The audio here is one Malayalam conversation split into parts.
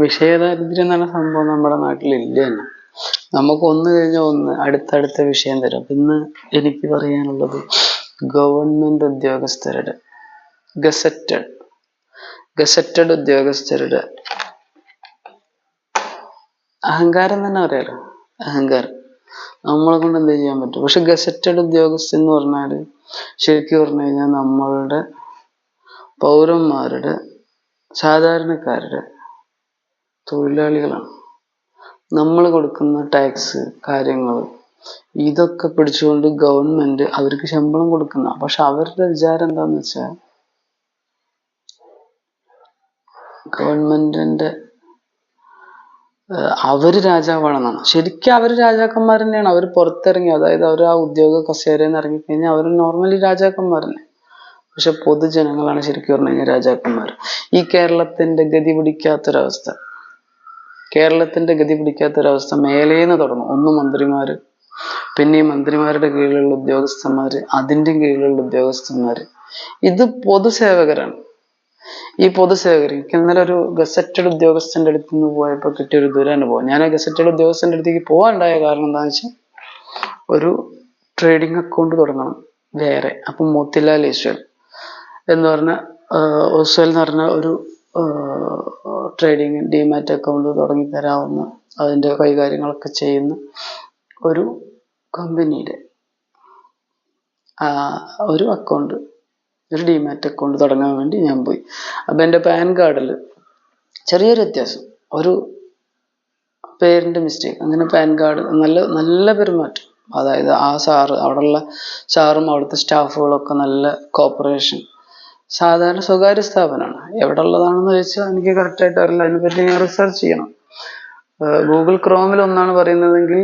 വിഷയദാരിദ്ര്യം എന്ന് പറഞ്ഞ സംഭവം നമ്മുടെ നാട്ടിലില്ല തന്നെ. നമുക്ക് ഒന്ന് കഴിഞ്ഞ ഒന്ന് അടുത്തടുത്ത വിഷയം തരും. ഇന്ന് എനിക്ക് പറയാനുള്ളത് ഗവൺമെന്റ് ഉദ്യോഗസ്ഥരുടെ ഗസറ്റഡ് ഗസറ്റഡ് ഉദ്യോഗസ്ഥരുടെ അഹങ്കാരം തന്നെ പറയാലോ അഹങ്കാരം. നമ്മളെ കൊണ്ട് എന്ത് ചെയ്യാൻ പറ്റും? പക്ഷെ ഗസറ്റഡ് ഉദ്യോഗസ്ഥൻ എന്ന് പറഞ്ഞാൽ ശരിക്കും പറഞ്ഞു കഴിഞ്ഞാൽ നമ്മളുടെ പൗരന്മാരുടെ സാധാരണക്കാരുടെ തൊഴിലാളികളാണ്. നമ്മൾ കൊടുക്കുന്ന ടാക്സ് കാര്യങ്ങൾ ഇതൊക്കെ പിടിച്ചുകൊണ്ട് ഗവൺമെന്റ് അവർക്ക് ശമ്പളം കൊടുക്കുന്ന. പക്ഷെ അവരുടെ വിചാരം എന്താന്ന് വെച്ചാൽ ഗവൺമെന്റിന്റെ അവർ രാജാവാണെന്നാണ്. ശരിക്കും അവർ രാജാക്കന്മാർ തന്നെയാണ്. അവർ പുറത്തിറങ്ങി അതായത് അവർ ആ ഉദ്യോഗ കസേരയിൽ നിന്ന് ഇറങ്ങിക്കഴിഞ്ഞാൽ അവർ നോർമലി രാജാക്കന്മാർ തന്നെ. പക്ഷെ പൊതുജനങ്ങളാണ് ശരിക്കും പറഞ്ഞു കഴിഞ്ഞാൽ രാജാക്കന്മാർ ഈ കേരളത്തിന്റെ ഗതി പിടിക്കാത്തൊരവസ്ഥ. കേരളത്തിന്റെ ഗതി പിടിക്കാത്ത പിടിക്കാത്തൊരവസ്ഥ മേലേന്ന് തുടങ്ങും. ഒന്ന് മന്ത്രിമാര് പിന്നെ ഈ മന്ത്രിമാരുടെ കീഴിലുള്ള ഉദ്യോഗസ്ഥന്മാര് അതിന്റെ കീഴിലുള്ള ഉദ്യോഗസ്ഥന്മാര്. ഇത് പൊതുസേവകരാണ്. ഈ പൊതുസേവകർ എനിക്ക് ഇന്നലെ ഒരു ഗസറ്റഡ് ഉദ്യോഗസ്ഥന്റെ അടുത്ത് നിന്ന് പോയപ്പോൾ കിട്ടിയ ഒരു ദുരനുഭവം. ഞാൻ ആ ഗസറ്റഡ് ഉദ്യോഗസ്ഥന്റെ അടുത്തേക്ക് പോകാനുണ്ടായ കാരണം എന്താണെന്ന് വെച്ചാൽ ഒരു ട്രേഡിംഗ് അക്കൗണ്ട് തുടങ്ങണം വേറെ. അപ്പം മോത്തിലാൽ ഈശ്വൽ എന്ന് പറഞ്ഞ ഓസ്വൽ എന്ന് പറഞ്ഞ ഒരു ട്രേഡിംഗ് ഡിമാറ്റ് അക്കൗണ്ട് തുടങ്ങി തരാവുന്ന അതിന്റെ കൈകാര്യങ്ങളൊക്കെ ചെയ്യുന്ന ഒരു കമ്പനിയുടെ ഒരു അക്കൗണ്ട് ഒരു ഡിമാറ്റ് അക്കൗണ്ട് തുടങ്ങാൻ വേണ്ടി ഞാൻ പോയി. അപ്പം എന്റെ പാൻ കാർഡിൽ ചെറിയൊരു വ്യത്യാസം. ഒരു പേരിന്റെ മിസ്റ്റേക്ക് അങ്ങനെ പാൻ കാർഡ് നല്ല നല്ല പെരുമാറ്റം. അതായത് ആ സാറ് അവിടെയുള്ള സാറും അവിടുത്തെ സ്റ്റാഫുകളൊക്കെ നല്ല കോപ്പറേഷൻ സാധാരണ സ്വകാര്യ സ്ഥാപനമാണ്. എവിടെ ഉള്ളതാണെന്ന് ചോദിച്ചാൽ എനിക്ക് കറക്റ്റായിട്ട് അറിയില്ല. അതിനെപ്പറ്റി ഞാൻ റിസർച്ച് ചെയ്യണം. ഗൂഗിൾ ക്രോമിൽ ഒന്നാണ് പറയുന്നതെങ്കിൽ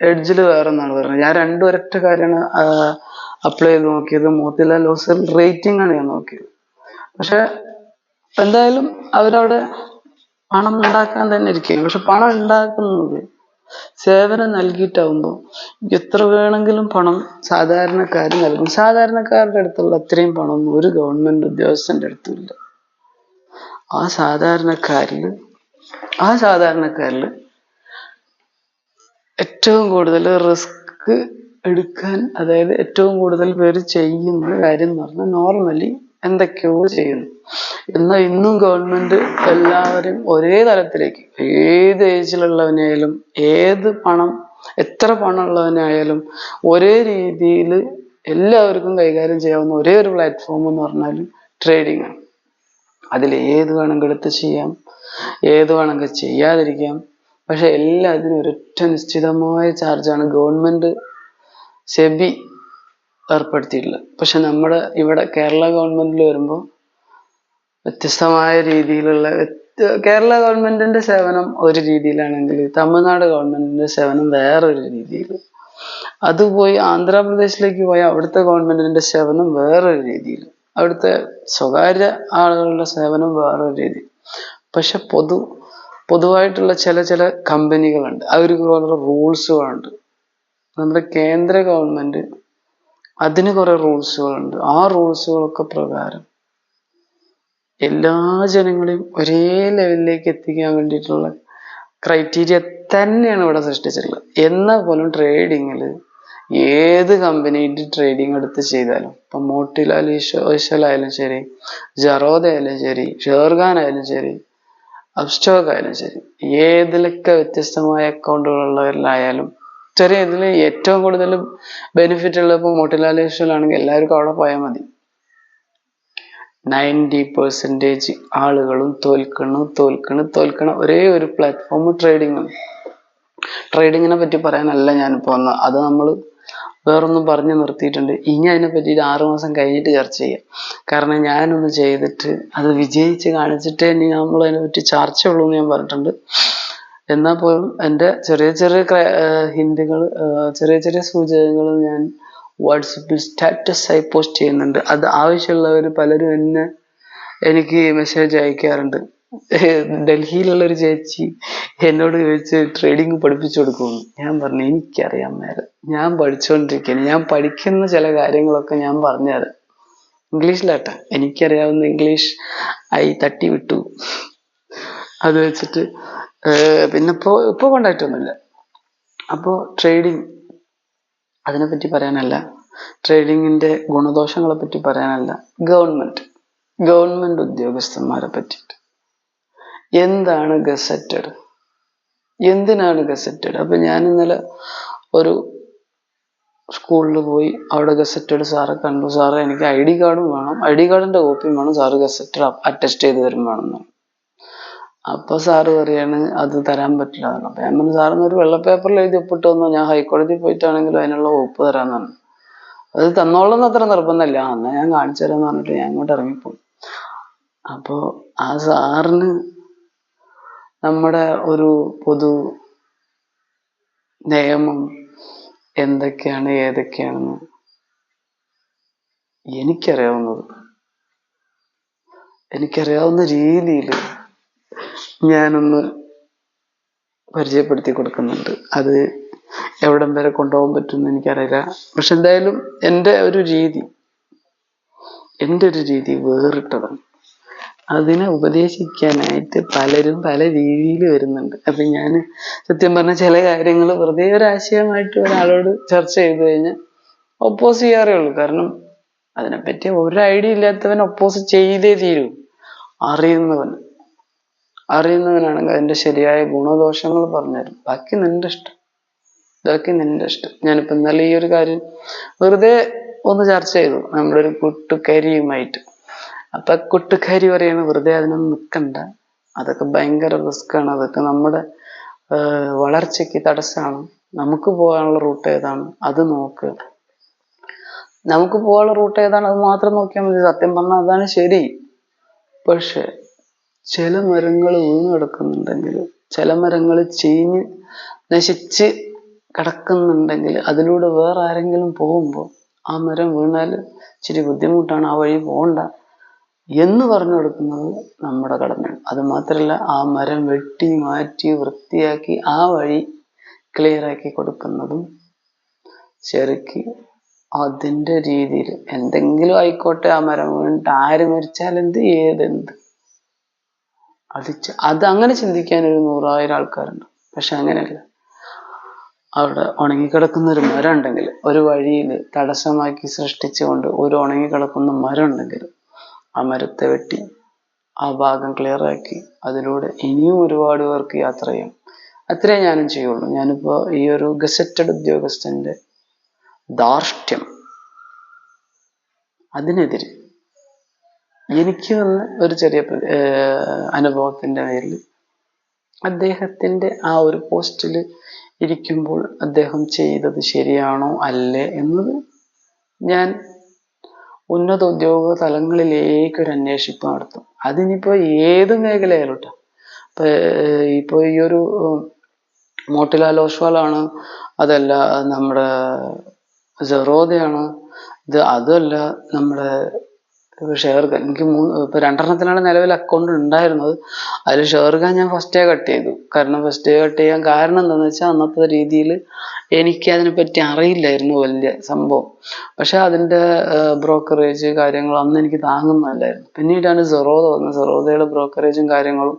എഡ്ജിൽ വേറെ ഒന്നാണ് പറയുന്നത്. ഞാൻ രണ്ടും ഒരൊറ്റ കാര്യമാണ് അപ്ലൈ ചെയ്ത് നോക്കിയത്. മോത്തിലാൽ ഓസൽ റേറ്റിംഗ് ആണ് ഞാൻ നോക്കിയത്. പക്ഷെ എന്തായാലും അവരവിടെ പണം ഉണ്ടാക്കാൻ തന്നെ ഇരിക്കുകയാണ്. പക്ഷെ പണം ഉണ്ടാക്കുന്നത് സേവനം നൽകിയിട്ടാവുമ്പോൾ എത്ര വേണമെങ്കിലും പണം സാധാരണക്കാർ നൽകും. സാധാരണക്കാരുടെ അടുത്തുള്ള അത്രയും പണം ഒരു ഗവൺമെന്റ് ഉദ്യോഗസ്ഥന്റെ അടുത്തുമില്ല. ആ സാധാരണക്കാരിൽ ആ സാധാരണക്കാരിൽ ഏറ്റവും കൂടുതൽ റിസ്ക് എടുക്കാൻ അതായത് ഏറ്റവും കൂടുതൽ പേര് ചെയ്യുന്ന കാര്യം എന്ന് പറഞ്ഞാൽ നോർമലി എന്തൊക്കെയോ ചെയ്യുന്നു. എന്നാൽ ഇന്നും ഗവൺമെന്റ് എല്ലാവരും ഒരേ തലത്തിലേക്ക് ഏത് ഏജിലുള്ളവനായാലും ഏത് പണം എത്ര പണമുള്ളവനായാലും ഒരേ രീതിയിൽ എല്ലാവർക്കും കൈകാര്യം ചെയ്യാവുന്ന ഒരേ ഒരു പ്ലാറ്റ്ഫോം എന്ന് പറഞ്ഞാൽ ട്രേഡിംഗ് ആണ്. അതിൽ ഏത് വേണമെങ്കിൽ എടുത്ത് ചെയ്യാം ഏത് വേണമെങ്കിൽ ചെയ്യാതിരിക്കാം. പക്ഷെ എല്ലാത്തിനും ഒരൊറ്റ നിശ്ചിതമായ ചാർജാണ് ഗവൺമെന്റ് സെബി ഏർപ്പെടുത്തിയിട്ടുള്ളത്. പക്ഷെ നമ്മുടെ ഇവിടെ കേരള ഗവൺമെന്റിൽ വരുമ്പോൾ വ്യത്യസ്തമായ രീതിയിലുള്ള കേരള ഗവൺമെന്റിന്റെ സേവനം ഒരു രീതിയിലാണെങ്കിൽ തമിഴ്നാട് ഗവൺമെന്റിന്റെ സേവനം വേറൊരു രീതിയിൽ. അത് പോയി ആന്ധ്രാപ്രദേശിലേക്ക് പോയി അവിടുത്തെ ഗവൺമെന്റിന്റെ സേവനം വേറൊരു രീതിയിൽ. അവിടുത്തെ സ്വകാര്യ ആളുകളുടെ സേവനം വേറൊരു രീതി പക്ഷെ പൊതു പൊതുവായിട്ടുള്ള ചില ചില കമ്പനികളുണ്ട്. അവർക്ക് കുറെ റൂൾസുകളുണ്ട് നമ്മുടെ കേന്ദ്ര ഗവൺമെന്റ് അതിന് കുറെ റൂൾസുകളുണ്ട്. ആ റൂൾസുകളൊക്കെ പ്രകാരം എല്ലാ ജനങ്ങളെയും ഒരേ ലെവലിലേക്ക് എത്തിക്കാൻ വേണ്ടിയിട്ടുള്ള ക്രൈറ്റീരിയ തന്നെയാണ് ഇവിടെ സൃഷ്ടിച്ചിട്ടുള്ളത്. എന്നാൽ പോലും ട്രേഡിങ്ങിൽ ഏത് കമ്പനിയുടെ ട്രേഡിംഗ് എടുത്ത് ചെയ്താലും ഇപ്പം മോട്ടിലാൽ ആയാലും ശരി ജറോദ ആയാലും ശരി ഷേർഖാൻ ആയാലും ശരി അബ്സ്റ്റോക്ക് ആയാലും ശരി ഏതിലൊക്കെ വ്യത്യസ്തമായ അക്കൗണ്ടുകളുള്ളവരിലായാലും ചെറിയ ഇതിൽ ഏറ്റവും കൂടുതൽ ബെനിഫിറ്റ് ഉള്ളത് ഇപ്പോൾ മോട്ടിലാലേഷനിലാണെങ്കിൽ എല്ലാവർക്കും അവിടെ പോയാൽ മതി. നയന്റി പെർസെന്റേജ് ആളുകളും തോൽക്കണം തോൽക്കണം തോൽക്കണം. ഒരേ ഒരു പ്ലാറ്റ്ഫോം ട്രേഡിംഗ് ആണ് ട്രേഡിങ്ങിനെ പറ്റി പറയാനല്ല ഞാനിപ്പോൾ വന്നത് അത് നമ്മൾ വേറൊന്നും പറഞ്ഞു നിർത്തിയിട്ടുണ്ട്. ഇനി അതിനെ പറ്റി ആറു മാസം കഴിഞ്ഞിട്ട് ചർച്ച ചെയ്യാം. കാരണം ഞാനൊന്ന് ചെയ്തിട്ട് അത് വിജയിച്ച് കാണിച്ചിട്ടേ ഇനി നമ്മൾ അതിനെ പറ്റി ചർച്ച ഉള്ളൂ എന്ന് ഞാൻ പറഞ്ഞിട്ടുണ്ട്. എന്നാൽ പോലും എന്റെ ചെറിയ ചെറിയ ഹിന്ദികൾ ചെറിയ ചെറിയ സൂചകങ്ങൾ ഞാൻ വാട്സപ്പിൽ സ്റ്റാറ്റസ് ആയി പോസ്റ്റ് ചെയ്യുന്നുണ്ട്. അത് ആവശ്യമുള്ളവർ പലരും എന്നെ എനിക്ക് മെസ്സേജ് അയക്കാറുണ്ട്. ഡൽഹിയിലുള്ള ഒരു ചേച്ചി എന്നോട് ചോദിച്ച് ട്രേഡിംഗ് പഠിപ്പിച്ചു കൊടുക്കുമെന്ന്. ഞാൻ പറഞ്ഞു എനിക്കറിയാൻ മേലെ ഞാൻ പഠിച്ചുകൊണ്ടിരിക്കുകയാണ് ഞാൻ പഠിക്കുന്ന ചില കാര്യങ്ങളൊക്കെ ഞാൻ പറഞ്ഞുതരാം. ഇംഗ്ലീഷിലാട്ടെ. എനിക്കറിയാവുന്ന ഇംഗ്ലീഷ് ആയി തട്ടി വിട്ടു. അത് വെച്ചിട്ട് പിന്നെ ഇപ്പോൾ ഇപ്പോൾ കോണ്ടാക്റ്റ് ഒന്നുമില്ല അപ്പോൾ ട്രേഡിങ് അതിനെപ്പറ്റി പറയാനല്ല. ട്രേഡിങ്ങിന്റെ ഗുണദോഷങ്ങളെ പറ്റി പറയാനല്ല. ഗവൺമെന്റ് ഗവൺമെന്റ് ഉദ്യോഗസ്ഥന്മാരെ പറ്റിയിട്ട്. എന്താണ് ഗസറ്റഡ്? എന്തിനാണ് ഗസറ്റഡ്? അപ്പൊ ഞാൻ ഇന്നലെ ഒരു സ്കൂളിൽ പോയി അവിടെ ഗസറ്റഡ് സാറെ കണ്ടു. സാറേ എനിക്ക് ഐ ഡി കാർഡും വേണം. ഐ ഡി കാർഡിന്റെ കോപ്പിയും വേണം. സാറ് ഗസറ്റഡ് അറ്റസ്റ്റ് ചെയ്ത് തരും വേണം അപ്പൊ സാറ് പറയാണ് അത് തരാൻ പറ്റില്ല. അപ്പൊ ഞാൻ പറഞ്ഞു സാറിന് ഒരു വെള്ള പേപ്പറിൽ എഴുതി ഒപ്പിട്ട് തന്നോ ഞാൻ ഹൈക്കോടതി പോയിട്ടാണെങ്കിലും അതിനുള്ള ഒപ്പ് തരാന്ന് പറഞ്ഞു. അത് തന്നോളന്ന് അത്ര നിർബന്ധമില്ല. ആ, എന്നാ ഞാൻ കാണിച്ചു തരാന്ന് പറഞ്ഞിട്ട് ഞാൻ അങ്ങോട്ട് ഇറങ്ങിപ്പോയി. അപ്പോ ആ സാറിന് നമ്മുടെ ഒരു പൊതു നിയമം എന്തൊക്കെയാണ് ഏതൊക്കെയാണെന്ന് എനിക്കറിയാവുന്നത്. എനിക്കറിയാവുന്ന രീതിയിൽ ഞാനൊന്ന് പരിചയപ്പെടുത്തി കൊടുക്കുന്നുണ്ട്. അത് എവിടം വരെ കൊണ്ടുപോകാൻ പറ്റുമെന്ന് എനിക്കറിയില്ല. പക്ഷെ എന്തായാലും എന്റെ ഒരു രീതി എന്റെ ഒരു രീതി വേറിട്ടതാണ്. അതിനെ ഉപദേശിക്കാനായിട്ട് പലരും പല രീതിയിൽ വരുന്നുണ്ട്. അപ്പൊ ഞാൻ സത്യം പറഞ്ഞ ചില കാര്യങ്ങൾ വെറുതെ ഒരാശയമായിട്ട് ഒരാളോട് ചർച്ച ചെയ്തു കഴിഞ്ഞാൽ ഒപ്പോസ് ചെയ്യാറേ ഉള്ളൂ. കാരണം അതിനെപ്പറ്റി ഒരു ഐഡിയ ഇല്ലാത്തവൻ ഒപ്പോസ് ചെയ്തേ തീരൂ. അറിയുന്നവൻ. അറിയുന്നവനാണെങ്കിൽ അതിന്റെ ശരിയായ ഗുണദോഷങ്ങൾ പറഞ്ഞുതരും. ബാക്കി നിന്റെ ഇഷ്ടം. ഇതൊക്കെ നിന്റെ ഇഷ്ടം. ഞാനിപ്പോ ഇന്നലെ ഈ ഒരു കാര്യം വെറുതെ ഒന്ന് ചർച്ച ചെയ്തു. നമ്മുടെ ഒരു കൂട്ടുകാരിയുമായിട്ട്. അപ്പൊ കുട്ടുകരി പറയാണ് വെറുതെ അതിനൊന്നും നിൽക്കണ്ട. അതൊക്കെ ഭയങ്കര റിസ്ക് ആണ്. അതൊക്കെ നമ്മുടെ വളർച്ചയ്ക്ക് തടസ്സമാണ്. നമുക്ക് പോകാനുള്ള റൂട്ട് ഏതാണ്? അത് നോക്ക്. നമുക്ക് പോകാനുള്ള റൂട്ട് ഏതാണ്? അത് മാത്രം നോക്കിയാൽ മതി. സത്യം പറഞ്ഞാൽ അതാണ് ശരി. പക്ഷെ ചില മരങ്ങൾ വീണ് കിടക്കുന്നുണ്ടെങ്കിൽ ചില മരങ്ങൾ ചീഞ്ഞ് നശിച്ച് കിടക്കുന്നുണ്ടെങ്കിൽ അതിലൂടെ വേറെ ആരെങ്കിലും പോകുമ്പോൾ ആ മരം വീണാൽ ഇച്ചിരി ബുദ്ധിമുട്ടാണ് ആ വഴി പോകണ്ട എന്ന് പറഞ്ഞു കൊടുക്കുന്നത് നമ്മുടെ കടമയാണ്. അത് മാത്രമല്ല ആ മരം വെട്ടി മാറ്റി വൃത്തിയാക്കി ആ വഴി ക്ലിയർ ആക്കി കൊടുക്കുന്നതും ശരിക്ക് അതിന്റെ രീതിയിൽ എന്തെങ്കിലും ആയിക്കോട്ടെ ആ മരം വീണിട്ട് ആര് മരിച്ചാൽ എന്ത് ഏതെന്ത്. അത് അത് അങ്ങനെ ചിന്തിക്കാൻ ഒരു നൂറായിരം ആൾക്കാരുണ്ട്. പക്ഷെ അങ്ങനെയല്ല. അവിടെ ഉണങ്ങിക്കിടക്കുന്ന ഒരു മരം ഉണ്ടെങ്കിൽ ഒരു വഴിയിൽ തടസ്സമാക്കി സൃഷ്ടിച്ചുകൊണ്ട് ഒരു ഉണങ്ങിക്കിടക്കുന്ന മരം ഉണ്ടെങ്കിൽ ആ മരത്തെ വെട്ടി ആ ഭാഗം ക്ലിയർ ആക്കി അതിലൂടെ ഇനിയും ഒരുപാട് പേർക്ക് യാത്ര ചെയ്യാം. അത്രേ ഞാനും ചെയ്യുള്ളൂ. ഞാനിപ്പോ ഈ ഒരു ഗസറ്റഡ് ഉദ്യോഗസ്ഥന്റെ ദാർഷ്ട്യം അതിനെതിരെ എനിക്ക് വന്ന ഒരു ചെറിയ അനുഭവത്തിന്റെ പേരിൽ അദ്ദേഹത്തിന്റെ ആ ഒരു പോസ്റ്റിൽ ഇരിക്കുമ്പോൾ അദ്ദേഹം ചെയ്തത് ശരിയാണോ അല്ലേ എന്നത് ഞാൻ ഉന്നത ഉദ്യോഗ തലങ്ങളിലേക്ക് ഒരു അന്വേഷിപ്പ് നടത്തും അതിനിപ്പോ ഏത് മേഖലയായാലും ട്ടോ. ഇപ്പൊ ഏർ ഇപ്പൊ ഈ ഒരു മോട്ടിലാൽ ഓഷ്വാളാണ് അതല്ല നമ്മുടെ സെറോദയാണ് ഇത് അതല്ല നമ്മുടെ ഷെയർഖാൻ എനിക്ക് മൂന്ന് ഇപ്പൊ രണ്ടെണ്ണത്തിനാണ് നിലവിൽ അക്കൗണ്ട് ഉണ്ടായിരുന്നത്. അതിൽ ഷെയർ ഖാൻ ഞാൻ ഫസ്റ്റേ കട്ട് ചെയ്തു. കാരണം ഫസ്റ്റേ കട്ട് ചെയ്യാൻ കാരണം എന്താണെന്ന് വെച്ചാൽ അന്നത്തെ രീതിയിൽ എനിക്ക് അതിനെപ്പറ്റി അറിയില്ലായിരുന്നു വലിയ സംഭവം. പക്ഷെ അതിന്റെ ബ്രോക്കറേജ് കാര്യങ്ങൾ അന്ന് എനിക്ക് താങ്ങുന്നതല്ലായിരുന്നു. പിന്നീടാണ് സെറോദ വന്നത്. സെറോദയുടെ ബ്രോക്കറേജും കാര്യങ്ങളും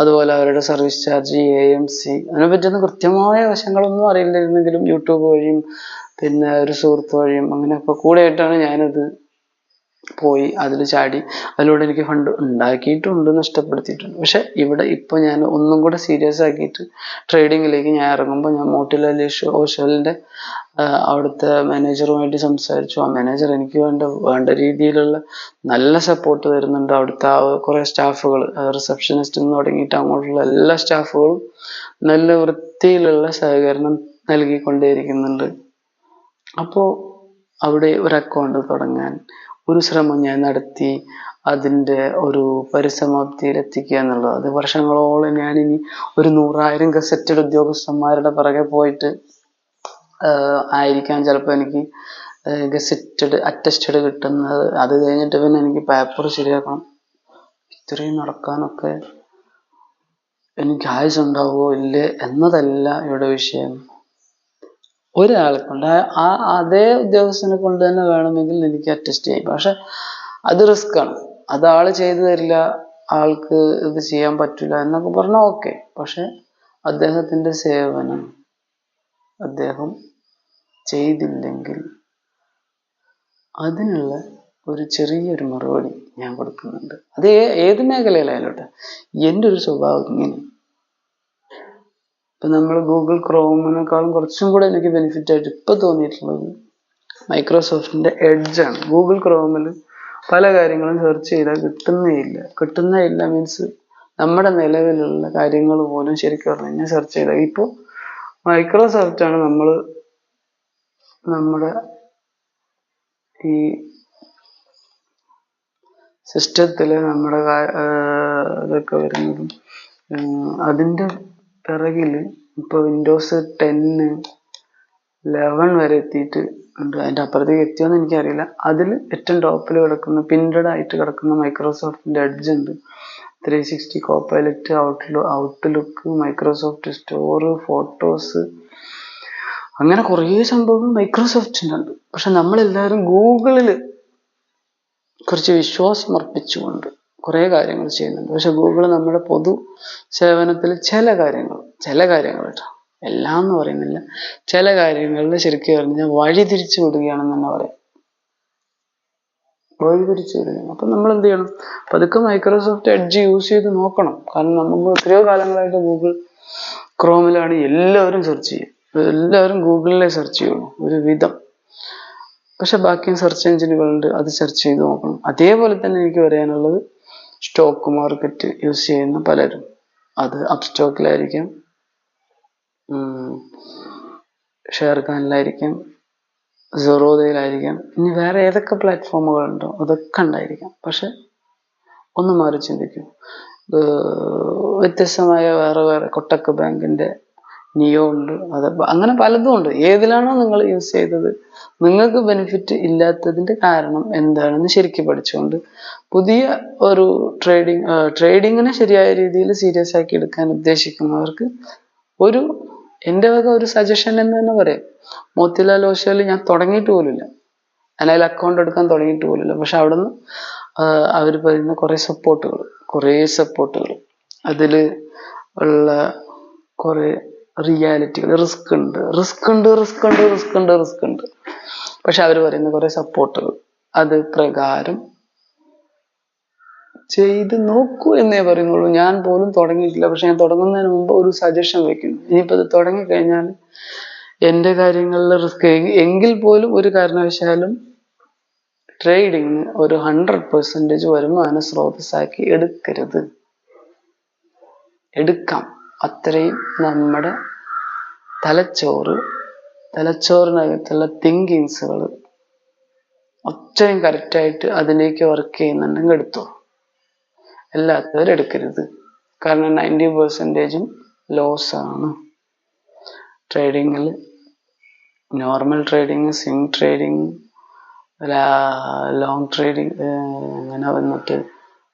അതുപോലെ അവരുടെ service charge A M C അതിനെപ്പറ്റിയൊന്നും കൃത്യമായ വശങ്ങളൊന്നും അറിയില്ലായിരുന്നെങ്കിലും യൂട്യൂബ് വഴിയും പിന്നെ ഒരു സുഹൃത്ത് വഴിയും അങ്ങനെയൊക്കെ കൂടെയായിട്ടാണ് ഞാനത് പോയി അതിൽ ചാടി അതിലൂടെ എനിക്ക് ഫണ്ട് ഉണ്ടാക്കിയിട്ടുണ്ട് നഷ്ടപ്പെടുത്തിയിട്ടുണ്ട്. പക്ഷെ ഇവിടെ ഇപ്പൊ ഞാൻ ഒന്നും കൂടെ സീരിയസ് ആക്കിയിട്ട് ട്രേഡിങ്ങിലേക്ക് ഞാൻ ഇറങ്ങുമ്പോൾ ഞാൻ മോട്ടിലാൽ ഓഷലിന്റെ അവിടുത്തെ മാനേജറുമായിട്ട് സംസാരിച്ചു. ആ മാനേജർ എനിക്ക് വേണ്ട വേണ്ട രീതിയിലുള്ള നല്ല സപ്പോർട്ട് തരുന്നുണ്ട് അവിടുത്തെ ആ കുറേ സ്റ്റാഫുകൾ റിസപ്ഷനിസ്റ്റ് എന്ന് തുടങ്ങിയിട്ട് അങ്ങോട്ടുള്ള എല്ലാ സ്റ്റാഫുകളും നല്ല വൃത്തിയിലുള്ള സഹകരണം നൽകിക്കൊണ്ടേയിരിക്കുന്നുണ്ട്. അപ്പോൾ അവിടെ ഒരു അക്കൗണ്ട് തുടങ്ങാൻ ഒരു ശ്രമം ഞാൻ നടത്തി അതിന്റെ ഒരു പരിസമാപ്തിയിൽ എത്തിക്കുക എന്നുള്ളത്. അത് വർഷങ്ങളോളം ഞാനിനി ഒരു നൂറായിരം ഗസറ്റഡ് ഉദ്യോഗസ്ഥന്മാരുടെ പിറകെ പോയിട്ട് ആയിരിക്കാം ചിലപ്പോൾ എനിക്ക് ഗസറ്റഡ് അറ്റസ്റ്റഡ് കിട്ടുന്നത്. അത് കഴിഞ്ഞിട്ട് പിന്നെ എനിക്ക് പേപ്പർ ശരിയാക്കണം. ഇത്രയും നടക്കാനൊക്കെ എനിക്ക് ആയുസ് ഉണ്ടാവുമോ ഇല്ലേ എന്നതല്ല ഇവിടെ വിഷയം. ഒരാളെ കൊണ്ട് ആ- അതേ ഉദ്യോഗസ്ഥനെ കൊണ്ട് തന്നെ വേണമെങ്കിൽ എനിക്ക് അറ്റസ്റ്റ് ചെയ്യാം. പക്ഷെ അത് റിസ്ക് ആണ്. അത് ആൾ ചെയ്തു തരില്ല ആൾക്ക് ഇത് ചെയ്യാൻ പറ്റില്ല എന്നൊക്കെ പറഞ്ഞാൽ ഓക്കെ പക്ഷെ അദ്ദേഹത്തിന്റെ സേവനം അദ്ദേഹം ചെയ്തില്ലെങ്കിൽ അതിനുള്ള ഒരു ചെറിയൊരു മറുപടി ഞാൻ കൊടുക്കുന്നുണ്ട്. അത് ഏത് മേഖലയിലായാലോട്ടെ എന്റെ ഒരു സ്വഭാവം ഇങ്ങനെ. ഇപ്പൊ നമ്മൾ ഗൂഗിൾ ക്രോമിനേക്കാളും കുറച്ചും കൂടെ എനിക്ക് ബെനിഫിറ്റ് ആയിട്ട് ഇപ്പൊ തോന്നിയിട്ടുള്ളത് മൈക്രോസോഫ്റ്റിന്റെ എഡ്ജ് ആണ്. ഗൂഗിൾ ക്രോമിൽ പല കാര്യങ്ങളും സെർച്ച് ചെയ്താൽ കിട്ടുന്നേ ഇല്ല. കിട്ടുന്നേ ഇല്ല മീൻസ് നമ്മുടെ നിലവിലുള്ള കാര്യങ്ങൾ പോലും ശരിക്കും പറഞ്ഞു കഴിഞ്ഞാൽ സെർച്ച് ചെയ്താൽ ഇപ്പോൾ മൈക്രോസോഫ്റ്റ് ആണ് നമ്മൾ നമ്മുടെ ഈ സിസ്റ്റത്തിൽ നമ്മുടെ ഇതൊക്കെ വരുന്നതും ഉം പിറകിൽ ഇപ്പൊ വിൻഡോസ് ടെന്ന് ലെവൻ വരെ എത്തിയിട്ട് ഉണ്ട്. അതിന്റെ അപ്പുറത്തേക്ക് എത്തിയോന്ന് എനിക്കറിയില്ല. അതിൽ ഏറ്റവും ടോപ്പിൽ കിടക്കുന്ന പിൻഡഡ് ആയിട്ട് കിടക്കുന്ന മൈക്രോസോഫ്റ്റിന്റെ എഡ്ജ് ഉണ്ട്. ത്രീ സിക്സ്റ്റി കോപ്പൈലറ്റ് ഔട്ട്ലു ഔട്ട്ലുക്ക് മൈക്രോസോഫ്റ്റ് സ്റ്റോർ ഫോട്ടോസ് അങ്ങനെ കുറേ സംഭവങ്ങൾ മൈക്രോസോഫ്റ്റിനുണ്ട് പക്ഷെ നമ്മളെല്ലാവരും ഗൂഗിളിൽ കുറച്ച് വിശ്വാസം അർപ്പിച്ചുകൊണ്ട് കുറേ കാര്യങ്ങൾ ചെയ്യുന്നുണ്ട്. പക്ഷെ ഗൂഗിൾ നമ്മുടെ പൊതു സേവനത്തിൽ ചില കാര്യങ്ങൾ ചില കാര്യങ്ങൾ കേട്ടോ. എല്ലാം എന്ന് പറയുന്നില്ല. ചില കാര്യങ്ങളിൽ ശരിക്കും പറഞ്ഞാൽ വഴി തിരിച്ചു വിടുകയാണെന്ന് തന്നെ പറയാം. വഴി തിരിച്ചു വിടുകയാണ്. അപ്പം നമ്മൾ എന്ത് ചെയ്യണം? പതുക്കെ മൈക്രോസോഫ്റ്റ് എഡ്ജ് യൂസ് ചെയ്ത് നോക്കണം. കാരണം നമുക്ക് എത്രയോ കാലങ്ങളായിട്ട് ഗൂഗിൾ ക്രോമിലാണ് എല്ലാവരും സെർച്ച് ചെയ്യും എല്ലാവരും ഗൂഗിളിലെ സെർച്ച് ചെയ്യുള്ളൂ. ഒരു വിധം. പക്ഷെ ബാക്കി സെർച്ച് എഞ്ചിനുകളുണ്ട്. അത് സെർച്ച് ചെയ്ത് നോക്കണം. അതേപോലെ തന്നെ എനിക്ക് പറയാനുള്ളത് സ്റ്റോക്ക് മാർക്കറ്റ് യൂസ് ചെയ്യുന്ന പലരും. അത് അപ് സ്റ്റോക്കിലായിരിക്കും ഷെയർ കാനിലായിരിക്കും സെറോദയിലായിരിക്കാം ഇനി വേറെ ഏതൊക്കെ പ്ലാറ്റ്ഫോമുകളുണ്ടോ അതൊക്കെ ഉണ്ടായിരിക്കാം. പക്ഷെ ഒന്ന് മാറി ചിന്തിക്കും. വ്യത്യസ്തമായ വേറെ വേറെ കൊട്ടക്ക് ബാങ്കിന്റെ നിയോ ഉണ്ട് അത് അങ്ങനെ പലതും ഉണ്ട്. ഏതിലാണോ നിങ്ങൾ യൂസ് ചെയ്തത്. നിങ്ങൾക്ക് ബെനിഫിറ്റ് ഇല്ലാത്തതിന്റെ കാരണം എന്താണെന്ന് ശരിക്കും പഠിച്ചുകൊണ്ട് പുതിയ ഒരു ട്രേഡിങ് ട്രേഡിങ്ങിനെ ശരിയായ രീതിയിൽ സീരിയസ് ആക്കി എടുക്കാൻ ഉദ്ദേശിക്കുന്നവർക്ക് ഒരു എന്റെ വക ഒരു സജഷൻ എന്ന് തന്നെ പറയാം. മോത്തിലാൽ ഓഷയിൽ ഞാൻ തുടങ്ങിയിട്ട് പോലുമില്ല. അല്ലെങ്കിൽ അക്കൗണ്ട് എടുക്കാൻ തുടങ്ങിയിട്ട് പോലുമില്ല. പക്ഷെ അവിടുന്ന് അവർ പറയുന്ന കുറേ സപ്പോർട്ടുകൾ കുറേ സപ്പോർട്ടുകൾ അതിൽ ഉള്ള കുറേ റിയാലിറ്റികൾ റിസ്ക് ഉണ്ട്. റിസ്ക് ഉണ്ട് റിസ്ക് ഉണ്ട് റിസ്ക് ഉണ്ട് റിസ്ക് ഉണ്ട്. പക്ഷെ അവർ പറയുന്ന കുറെ സപ്പോർട്ടുകൾ അത് പ്രകാരം ചെയ്ത് നോക്കൂ എന്നേ പറയുന്നുള്ളൂ. ഞാൻ പോലും തുടങ്ങിയിട്ടില്ല. പക്ഷെ ഞാൻ തുടങ്ങുന്നതിന് മുമ്പ് ഒരു സജഷൻ വെക്കുന്നു. ഇനിയിപ്പോൾ ഇത് തുടങ്ങിക്കഴിഞ്ഞാൽ എന്റെ കാര്യങ്ങളിൽ റിസ്ക് എങ്കിൽ പോലും ഒരു കാരണവശാലും ട്രേഡിങ് ഒരു ഹൺഡ്രഡ് പെർസെന്റേജ് വരുമാന സ്രോതസ്സാക്കി എടുക്കരുത്. എടുക്കാം. അത്രയും നമ്മുടെ തലച്ചോറ് തലച്ചോറിനകത്തുള്ള തിങ്കിങ്സുകൾ അത്രയും കറക്റ്റായിട്ട് അതിലേക്ക് വർക്ക് ചെയ്യുന്നുണ്ടെങ്കിൽ എടുത്തോ. എല്ലാത്തവരും എടുക്കരുത്. കാരണം നയന്റി പെർസെന്റേജും ലോസ് ആണ്. ട്രേഡിങ്ങിൽ normal trading swing trading long trading അങ്ങനെ വന്നിട്ട്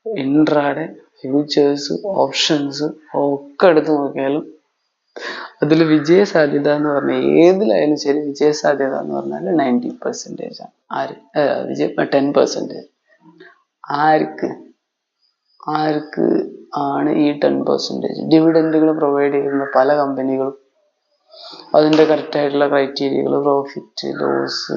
ഇൻട്രാഡേ ഫ്യൂച്ചേഴ്സ് ഓപ്ഷൻസ് ഒക്കെ എടുത്ത് നോക്കിയാലും അതിൽ വിജയസാധ്യത എന്ന് പറഞ്ഞാൽ ഏതിലായാലും ശരി വിജയസാധ്യത എന്ന് പറഞ്ഞാൽ നയന്റി പെർസെന്റേജ് ആണ്. ആര്? വിജയ ടെൻ പെർസെന്റേജ് ആർക്ക്? ആർക്ക് ആണ് ഈ ടെൻ പെർസെന്റേജ് ഡിവിഡൻഡുകൾ പ്രൊവൈഡ് ചെയ്യുന്ന പല കമ്പനികളും അതിന്റെ കറക്റ്റായിട്ടുള്ള ക്രൈറ്റീരിയകൾ പ്രോഫിറ്റ് ലോസ്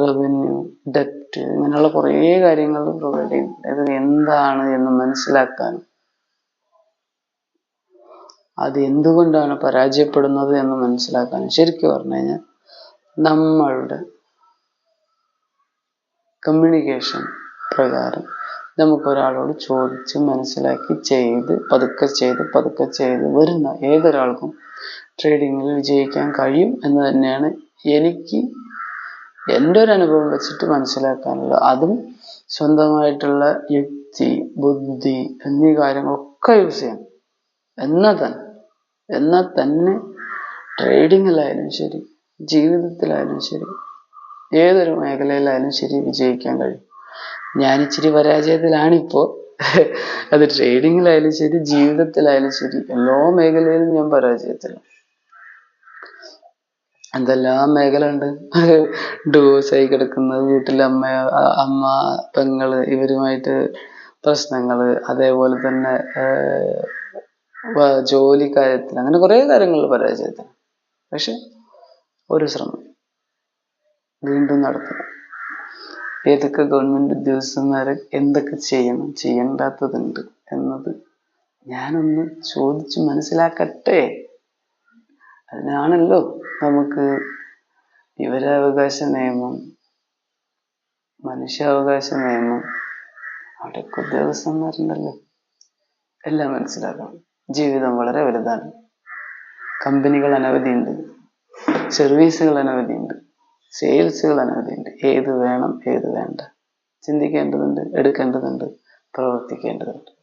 റവന്യൂ ഡെപ്റ്റ് ഇങ്ങനെയുള്ള കുറേ കാര്യങ്ങൾ പ്രൊവൈഡ് ചെയ്യുന്നുണ്ട് ഇത് എന്താണ് എന്ന് മനസ്സിലാക്കാനും അത് എന്തുകൊണ്ടാണ് പരാജയപ്പെടുന്നത് എന്ന് മനസ്സിലാക്കാനും ശരിക്കും പറഞ്ഞു കഴിഞ്ഞാൽ നമ്മളുടെ കമ്മ്യൂണിക്കേഷൻ പ്രകാരം നമുക്കൊരാളോട് ചോദിച്ച് മനസ്സിലാക്കി ചെയ്ത് പതുക്കെ ചെയ്ത് പതുക്കെ ചെയ്ത് വരുന്ന ഏതൊരാൾക്കും ട്രേഡിങ്ങിൽ വിജയിക്കാൻ കഴിയും എന്ന് തന്നെയാണ് എനിക്ക് എന്റെ ഒരു അനുഭവം വെച്ചിട്ട് മനസ്സിലാക്കാനുള്ള അതും സ്വന്തമായിട്ടുള്ള യുക്തി ബുദ്ധി എന്നീ കാര്യങ്ങളൊക്കെ യൂസ് ചെയ്യണം എന്നാൽ തന്നെ എന്നാൽ തന്നെ ട്രേഡിങ്ങിലായാലും ശരി ജീവിതത്തിലായാലും ശരി ഏതൊരു മേഖലയിലായാലും ശരി വിജയിക്കാൻ കഴിയും. ഞാൻ ഇച്ചിരി പരാജയത്തിലാണിപ്പോൾ അത് ട്രേഡിങ്ങിലായാലും ശരി ജീവിതത്തിലായാലും ശരി എല്ലാ മേഖലയിലും ഞാൻ പരാജയത്തിലാണ്. എന്തെല്ലാം മേഖല ഉണ്ട് ഡിവോഴ്സായി കിടക്കുന്നത് വീട്ടിലെ അമ്മ അമ്മ പെങ്ങൾ ഇവരുമായിട്ട് പ്രശ്നങ്ങൾ അതേപോലെ തന്നെ ജോലി കാര്യത്തിൽ അങ്ങനെ കുറേ കാര്യങ്ങളിൽ പരാജയത്തിന് പക്ഷെ ഒരു ശ്രമം വീണ്ടും നടത്തണം. ഏതൊക്കെ ഗവൺമെന്റ് ഉദ്യോഗസ്ഥന്മാരെ എന്തൊക്കെ ചെയ്യണം ചെയ്യേണ്ടാത്തതുണ്ട് എന്നത് ഞാനൊന്ന് ചോദിച്ച് മനസ്സിലാക്കട്ടെ? അതിനാണല്ലോ നമുക്ക് വിവരാവകാശ നിയമം മനുഷ്യാവകാശ നിയമം അവിടെയൊക്കെ ഉദ്യോഗസ്ഥന്മാരുണ്ടല്ലോ. എല്ലാം മനസ്സിലാക്കണം. ജീവിതം വളരെ വലുതാണ്. കമ്പനികൾ അനവധിയുണ്ട്. സർവീസുകൾ അനവധിയുണ്ട്. സെയിൽസുകൾ അനവധിയുണ്ട്. ഏത് വേണം ഏത് വേണ്ട. ചിന്തിക്കേണ്ടതുണ്ട് എടുക്കേണ്ടതുണ്ട് പ്രവർത്തിക്കേണ്ടതുണ്ട്.